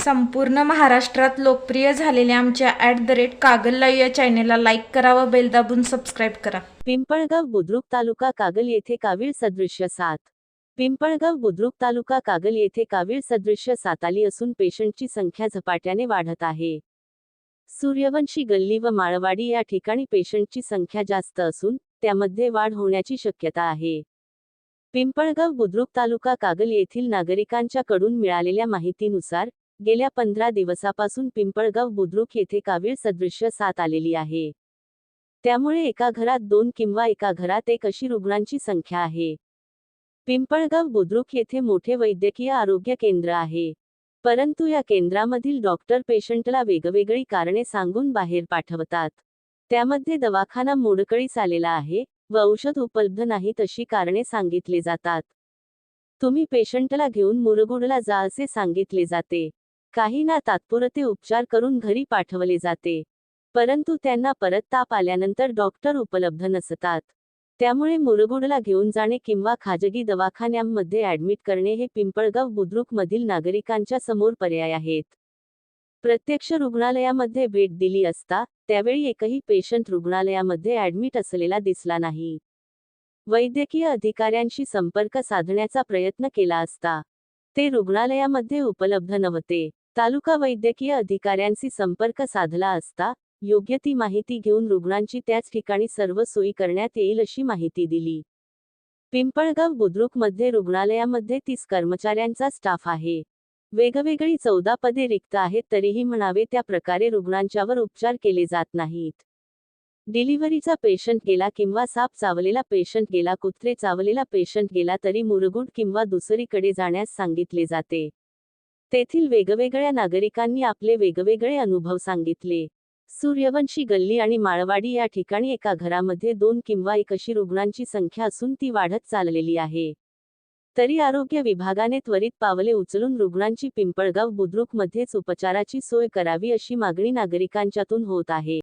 संपूर्ण महाराष्ट्रात लोकप्रिय झालेल्या आमच्या at the rate Kagal live या चॅनेलला लाईक करा व बेल दाबून सबस्क्राईब करा. पिंपळगाव बुद्रुक तालुका कागल येथे कावीळ सदृश्य सात. पिंपळगाव बुद्रुक तालुका कागल येथे कावीळ सदृश्य सात आली असून पेशंटची संख्या झपाट्याने वाढत आहे. सूर्यवंशी गल्ली व माळवाडी या ठिकाणी पेशंटची संख्या जास्त असून त्यामध्ये वाढ होण्याची शक्यता आहे. पिंपळगाव बुद्रुक तालुका कागल येथील नागरिकांच्याकडून मिळालेल्या माहितीनुसार गेल्या पंधरा दिवसापासून पिंपळगाव बुद्रुक येथे कावीळ सदृश्य साथ आलेली आहे. त्यामुळे एका घरात दोन किंवा एका घरात एक अशी रुग्णांची संख्या आहे. पिंपळगाव बुद्रुक येथे मोठे वैद्यकीय आरोग्य केंद्र आहे. परंतु या केंद्रामधील डॉक्टर पेशंटला वेगवेगळी कारणे सांगून बाहेर पाठवतात. त्यामध्ये दवाखाना मोडकळीस आलेला आहे व औषध उपलब्ध नाहीत अशी कारणे सांगितली जातात. तुम्ही पेशंटला घेऊन मुरगुडला जा असे सांगितले जाते. काहींना तात्पुरते उपचार करून घरी पाठवले जाते. परंतु त्यांना परत ताप आल्यानंतर डॉक्टर उपलब्ध नसतात. त्यामुळे मुरगुडला घेऊन जाणे किंवा खाजगी दवाखान्यांमध्ये ऍडमिट करणे हे पिंपळगाव बुद्रुकमधील नागरिकांच्या समोर पर्याय आहेत. प्रत्यक्ष रुग्णालयामध्ये भेट दिली असता त्यावेळी एकही पेशंट रुग्णालयामध्ये ऍडमिट असलेला दिसला नाही. वैद्यकीय अधिकाऱ्यांशी संपर्क साधण्याचा प्रयत्न केला असता ते रुग्णालयामध्ये उपलब्ध नव्हते. तालुका वैद्यकीय अधिकाऱ्यांशी संपर्क साधला असता योग्य ती माहिती घेऊन रुग्णांची त्याच ठिकाणी सर्व सोयी करण्यात येईल अशी माहिती दिली. पिंपळगाव बुद्रुकमध्ये रुग्णालयामध्ये तीस कर्मचाऱ्यांचा स्टाफ आहे. वेगवेगळी चौदा पदे रिक्त आहेत तरीही म्हणावे त्या प्रकारे रुग्णांच्यावर उपचार केले जात नाहीत. डिलिव्हरीचा पेशंट गेला किंवा साप चावलेला पेशंट गेला कुत्रे चावलेला पेशंट गेला तरी मुरगुड किंवा दुसरीकडे जाण्यास सांगितले जाते. तेथील वेगवेगळ्या नागरिकांनी आपले वेगवेगळे अनुभव सांगितले. सूर्यवंशी गल्ली आणि माळवाडी या ठिकाणी एका घरामध्ये दोन किंवा एक अशी रुग्णांची संख्या असून ती वाढत चाललेली आहे. तरी आरोग्य विभागाने त्वरित पावले उचलून रुग्णांची पिंपळगाव बुद्रुकमध्येच उपचाराची सोय करावी अशी मागणी नागरिकांच्यातून होत आहे.